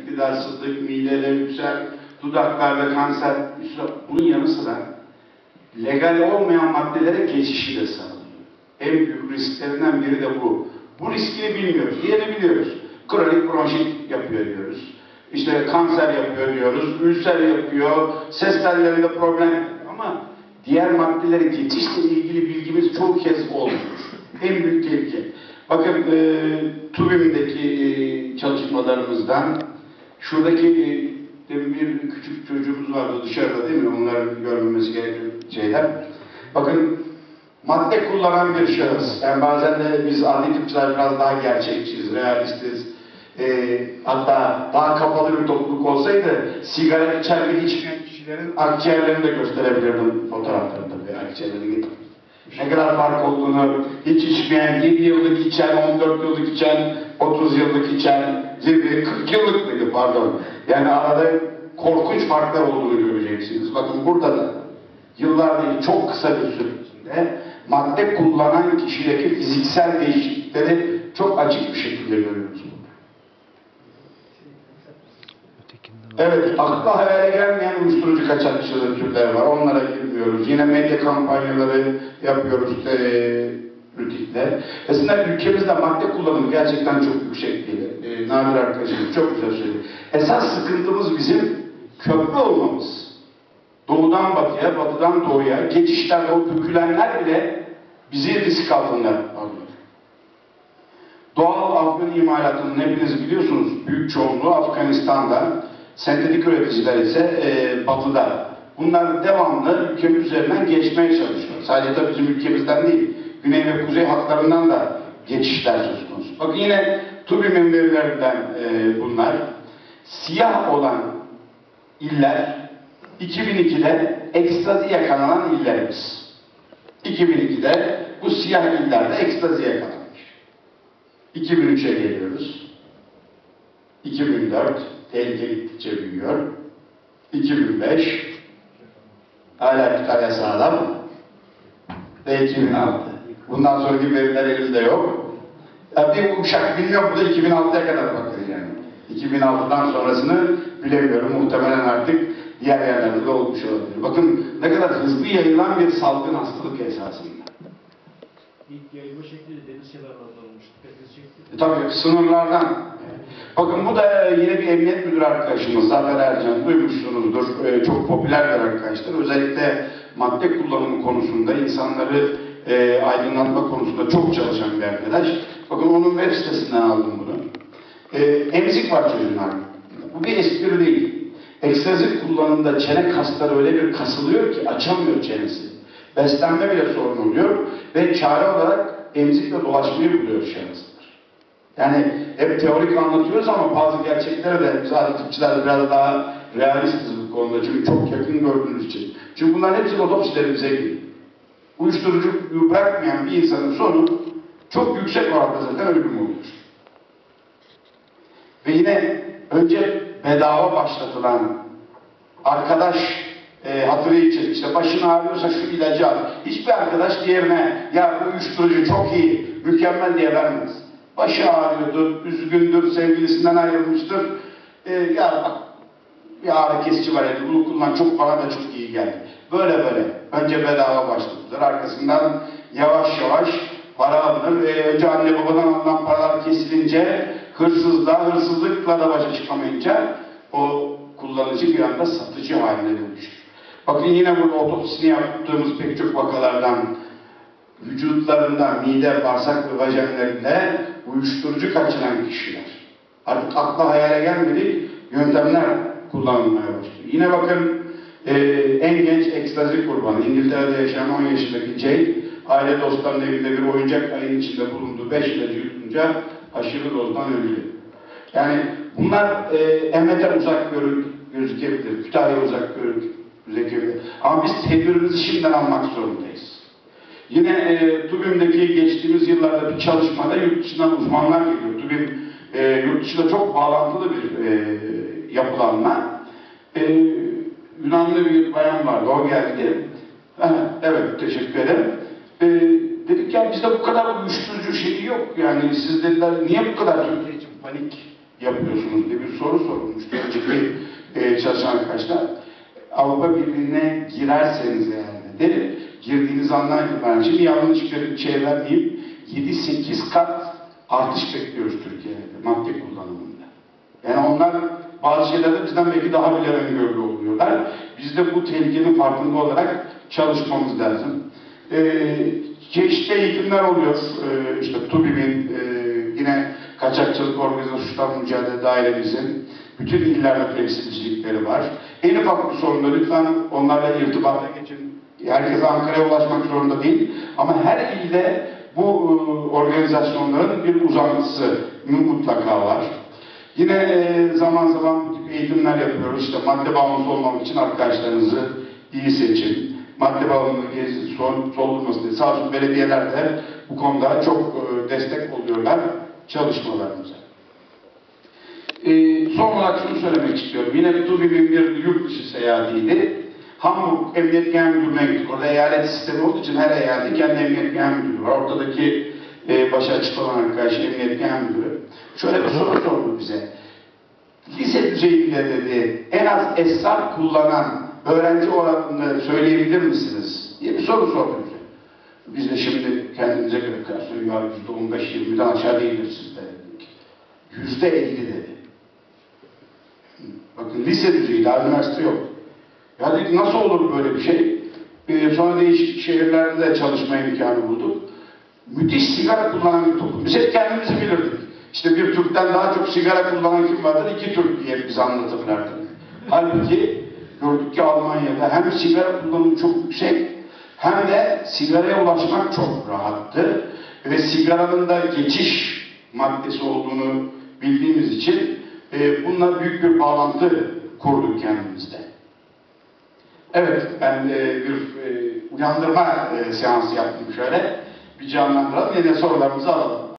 iktidarsızlık, midede yüksel, dudaklarda kanser, bunun yanı sıra legal olmayan maddelere geçişi de sağlıyor. En büyük risklerinden biri de bu. Bu riskini bilmiyoruz. Diğerini biliyoruz. Kronik bronşit yapıyor diyoruz. İşte kanser yapıyor diyoruz. Ülser yapıyor. Ses tellerinde problem. Ama diğer maddelere geçişle ilgili bilgimiz çoğu kez olmuyor. En büyük tehlike. Bakın e, TÜBİM'deki e, çalışmalarımızdan şuradaki e, demin bir küçük çocuğumuz vardı dışarıda değil mi? Onların görmemesi gereken şeyler. Bakın madde kullanan bir şahıs. Yani bazen de biz adli tıpçılar biraz daha gerçekçiyiz, realistiz. Ee, hatta daha kapalı bir topluluk olsaydı sigara içer ve içmeyen kişilerin akciğerlerini de gösterebilirdim fotoğraflarında ve akciğerlerini getirdim. Ne kadar fark olduğunu hiç içmeyen, 7 yıllık içen, 14 yıllık içen, 30 yıllık içen, 20, 40 yıllık mıydı pardon. Yani arada korkunç farklar olduğunu göreceksiniz. Bakın burada da yıllar çok kısa bir süre madde kullanan kişideki fiziksel değişiklikleri çok açık bir şekilde görüyoruz. Evet, akla hayale gelmeyen uyuşturucu kaçakçılığı türleri var. Onlara girmiyoruz. Yine medya kampanyaları yapıyoruz e, rütikle. Aslında ülkemizde madde kullanımı gerçekten çok yüksek değil. E, Nadir arkadaşımız çok güzel söyledi. Esas sıkıntımız bizim köprü olmamız. Doğudan batıya, batıdan doğuya, geçişlerde o dökülenler bile bizi risk altında alıyor. Doğal Afgan imalatının hepiniz biliyorsunuz büyük çoğunluğu Afganistan'da, sentetik üreticiler ise e, batıda. Bunlar devamlı ülkemiz üzerinden geçmeye çalışıyor. Sadece tabii bizim ülkemizden değil, güney ve kuzey hatlarından da geçişler söz konusu. Bakın yine TÜBİM'in verilerinden e, bunlar. Siyah olan iller 2002'de ekstazi yakalanan illerimiz. 2002'de bu siyah illerde ekstazi yakalanmış. 2003'e geliyoruz. 2004 tehlike gittikçe büyüyor. 2005 hala bir tane sağlam ve 2006. Bundan sonraki veriler elimde yok. Ya bir uşak bilmiyorum bu da 2006'ya kadar bakıyor yani. 2006'dan sonrasını bilemiyorum. Muhtemelen artık diğer yerlerde de olmuş olabilir. Bakın ne kadar hızlı yayılan bir salgın hastalık esasında. İlk yayılma şekli de deniz kenarlarında olmuş. Dikkatinizi çekti. E, tabii sınırlardan. Bakın bu da yine bir emniyet müdürü arkadaşımız Zafer Ercan duymuşsunuzdur. E, çok popüler bir arkadaştır. Özellikle madde kullanımı konusunda insanları e, aydınlatma konusunda çok çalışan bir arkadaş. Bakın onun web sitesinden aldım bunu. E, emzik var çocuğun hakkında. Bu bir espri değil. Ekstazi kullanımında çene kasları öyle bir kasılıyor ki açamıyor çenesi. Beslenme bile sorun oluyor ve çare olarak emzikle dolaşmayı buluyor şahıslar. Yani hep teorik anlatıyoruz ama bazı gerçeklere de biz tıpçılar biraz daha realistiz bu konuda çünkü çok yakın gördüğünüz için. Çünkü bunların hepsi otopsilerimize giriyor. Uyuşturucu bırakmayan bir insanın sonu çok yüksek oranda zaten ölüm olur. Ve yine önce bedava başlatılan arkadaş e, hatırı için işte başın ağrıyorsa şu ilacı al. Hiçbir arkadaş diğerine ya bu uyuşturucu çok iyi, mükemmel diye vermez. Başı ağrıyordur, üzgündür, sevgilisinden ayrılmıştır. E, ya bak bir ağrı kesici var yani bunu kullan çok bana da çok iyi geldi. Böyle böyle. Önce bedava başlatılır. Arkasından yavaş yavaş para alınır. E, önce anne babadan alınan paralar kesilince hırsızlığa, hırsızlıkla da başa çıkamayınca o kullanıcı bir anda satıcı haline dönüşür. Bakın yine burada otopsisini yaptığımız pek çok vakalardan vücutlarında mide, bağırsak ve vajenlerinde uyuşturucu kaçıran kişiler. Artık akla hayale gelmedik yöntemler kullanılmaya başlıyor. Yine bakın e, en genç ekstazi kurbanı İngiltere'de yaşayan 10 yaşındaki Jade aile dostlarının evinde bir oyuncak ayın içinde bulunduğu 5 ilacı yutunca aşırı dozdan ölüyor. Yani bunlar e, Emmet'e uzak görü, gözükebilir, Kütahya'ya uzak görü, gözükebilir. Ama biz tedbirimizi şimdiden almak zorundayız. Yine e, TÜBİM'deki geçtiğimiz yıllarda bir çalışmada yurt dışından uzmanlar geliyor. TÜBİM e, yurt dışında çok bağlantılı bir e, yapılanma. E, Yunanlı bir bayan vardı, o geldi. Evet, teşekkür ederim. E, dedik ya bizde bu kadar uyuşturucu şeyi yok. Yani siz dediler, niye bu kadar Türkiye için panik yapıyorsunuz diye bir soru sorulmuştu önceki e, çalışan arkadaşlar. Avrupa Birliği'ne girerseniz eğer dedi, girdiğiniz andan itibaren, şimdi yanlış bir şey vermeyeyim, 7-8 kat artış bekliyoruz Türkiye'de madde kullanımında. Yani onlar bazı şeylerde bizden belki daha bile öngörülü oluyorlar. Biz de bu tehlikenin farkında olarak çalışmamız lazım. Ee, çeşitli eğitimler oluyor. Ee, işte TÜBİ'nin e, yine kaçakçılık organize suçlar mücadele dairemizin bütün illerde temsilcilikleri var. En ufak bir sorunda lütfen onlarla irtibata geçin. Herkes Ankara'ya ulaşmak zorunda değil. Ama her ilde bu e, organizasyonların bir uzantısı mutlaka var. Yine e, zaman zaman bu tip eğitimler yapıyoruz. İşte madde bağımlısı olmamak için arkadaşlarınızı iyi seçin. Madde bağımlılığı son, soldurması diye. Sağ olsun belediyeler de bu konuda çok e, destek oluyorlar çalışmalarımıza. E, son olarak şunu söylemek istiyorum. Yine TÜBİ'nin bir yurt dışı seyahatiydi. Hamburg Emniyet Genel Müdürlüğü'ne gittik. Orada eyalet sistemi olduğu için her eyaletin kendi Emniyet Genel Müdürü var. Ortadaki e, başı açık olan arkadaş Emniyet Genel Müdürü. Şöyle bir soru sordu bize. Lise düzeyinde dedi, en az esrar kullanan öğrenci oranını söyleyebilir misiniz? diye bir soru sordu bize. Biz de şimdi kendimize göre kıyaslıyoruz. Ya yüzde on beş, yirmiden aşağı değildir sizde. Yüzde elli dedi. Bakın lise düzeyi, daha üniversite yok. Ya nasıl olur böyle bir şey? Ee, sonra değişik şehirlerde de çalışma imkanı bulduk. Müthiş sigara kullanan bir toplum. Biz hep kendimizi bilirdik. İşte bir Türk'ten daha çok sigara kullanan kim vardır? İki Türk diye biz anlatırlardık. Halbuki gördük ki Almanya'da hem sigara kullanımı çok yüksek hem de sigaraya ulaşmak çok rahattı. Ve sigaranın da geçiş maddesi olduğunu bildiğimiz için e, bununla büyük bir bağlantı kurduk kendimizde. Evet, ben e, bir e, uyandırma e, seansı yaptım şöyle. Bir canlandıralım, yine sorularımızı alalım.